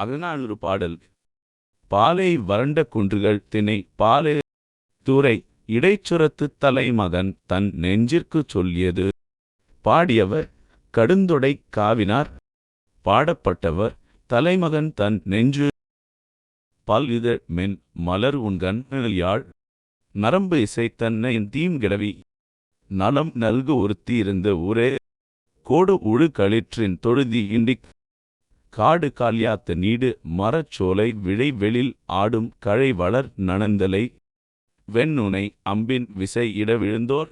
அகநானூறு பாடல். பாலை வறண்ட குன்றுகள் தினை பாலை துறை இடைச்சுரத்துத் தலைமகன் தன் நெஞ்சிற்குச் சொல்லியது. பாடியவர் கடுந்தொடை காவினார். பாடப்பட்டவர் தலைமகன் தன் நெஞ்சு பல் இதழ் மென் மலர் உண்கண் யாழ் நரம்பு இசை தன்னை தீம்கிடவி நலம் நல்கு ஒருத்தி இருந்த ஊரே. கோடு உழு களிற்றின் தொழுதி இண்டிக் காடு காலியாத்த நீடு மரச்சோலை விழை வெளில் ஆடும் கழை வளர் நனந்தலை. வெண்ணுனை அம்பின் விசை இட விழுந்தோர்.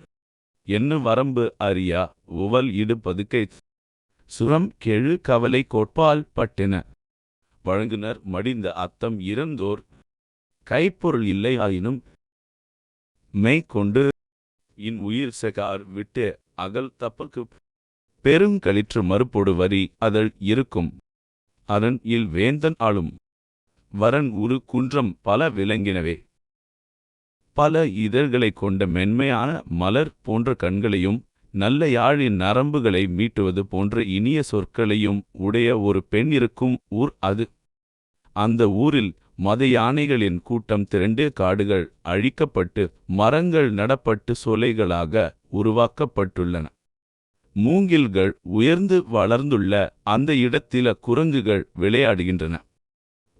என்ன வரம்பு அறியா உவல் இடு பதுக்கை. சுரம் கெழு கவலை கோட்பால் பட்டின. வழங்குனர் மடிந்த அத்தம் இறந்தோர். கைப்பொருள் இல்லை ஆயினும். மெய் கொண்டு இன் உயிர் செகார் விட்டு அகல் தப்பக்கு. பெருங்களிற்று மறுப்பொடு வரி அதழ் இருக்கும். அதன் இல் வேந்தன் ஆளும். வரன் உரு குன்றம் பல விளங்கினவே. பல இதழ்களைக் கொண்ட மென்மையான மலர் போன்ற கண்களையும் நல்ல யாழின் நரம்புகளை மீட்டுவது போன்ற இனிய சொற்களையும் உடைய ஒரு பெண் இருக்கும் ஊர் அது. அந்த ஊரில் மத யானைகளின் கூட்டம் திரண்டு காடுகள் அழிக்கப்பட்டு மரங்கள் நடப்பட்டு சோலைகளாக உருவாக்கப்பட்டுள்ளன. மூங்கில்கள் உயர்ந்து வளர்ந்துள்ள அந்த இடத்தில குரங்குகள் விளையாடுகின்றன.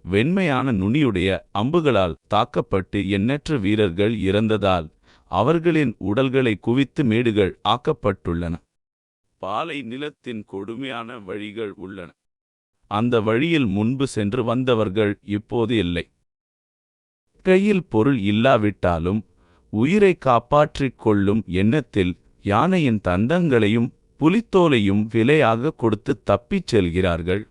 வெண்மையான நுனியுடைய அம்புகளால் தாக்கப்பட்டு எண்ணற்ற வீரர்கள் இறந்ததால் அவர்களின் உடல்களை குவித்து மேடுகள் ஆக்கப்பட்டுள்ளன. பாலை நிலத்தின் கொடுமையான வழிகள் உள்ளன. அந்த வழியில் முன்பு சென்று வந்தவர்கள் இப்போது இல்லை. கையில் பொருள் இல்லாவிட்டாலும் உயிரை காப்பாற்றிக் கொள்ளும் எண்ணத்தில் யானையின் தந்தங்களையும் புலித்தோலையும் விலையாக கொடுத்து தப்பிச் செல்கிறார்கள்.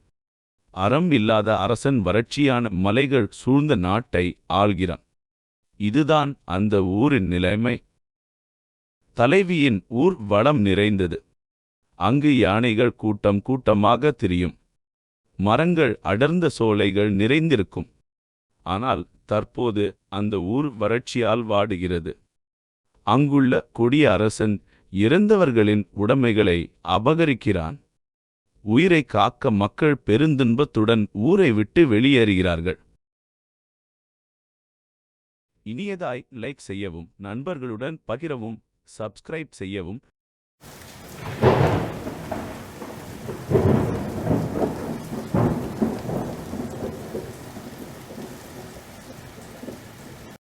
அறம் இல்லாத அரசன் வறட்சியான மலைகள் சூழ்ந்த நாட்டை ஆள்கிறான். இதுதான் அந்த ஊரின் நிலைமை. தலைவியின் ஊர் வளம் நிறைந்தது. அங்கு யானைகள் கூட்டம் கூட்டமாக திரியும். மரங்கள் அடர்ந்த சோலைகள் நிறைந்திருக்கும். ஆனால் தற்போது அந்த ஊர் வறட்சியால் வாடுகிறது. அங்குள்ள கொடிய அரசன் இறந்தவர்களின் உடைமைகளை அபகரிக்கிறான். உயிரை காக்க மக்கள் பெருந்துன்பத்துடன் ஊரை விட்டு வெளியேறுகிறார்கள். இனியதாய் லைக் செய்யவும் நண்பர்களுடன் பகிரவும் சப்ஸ்கிரைப் செய்யவும்.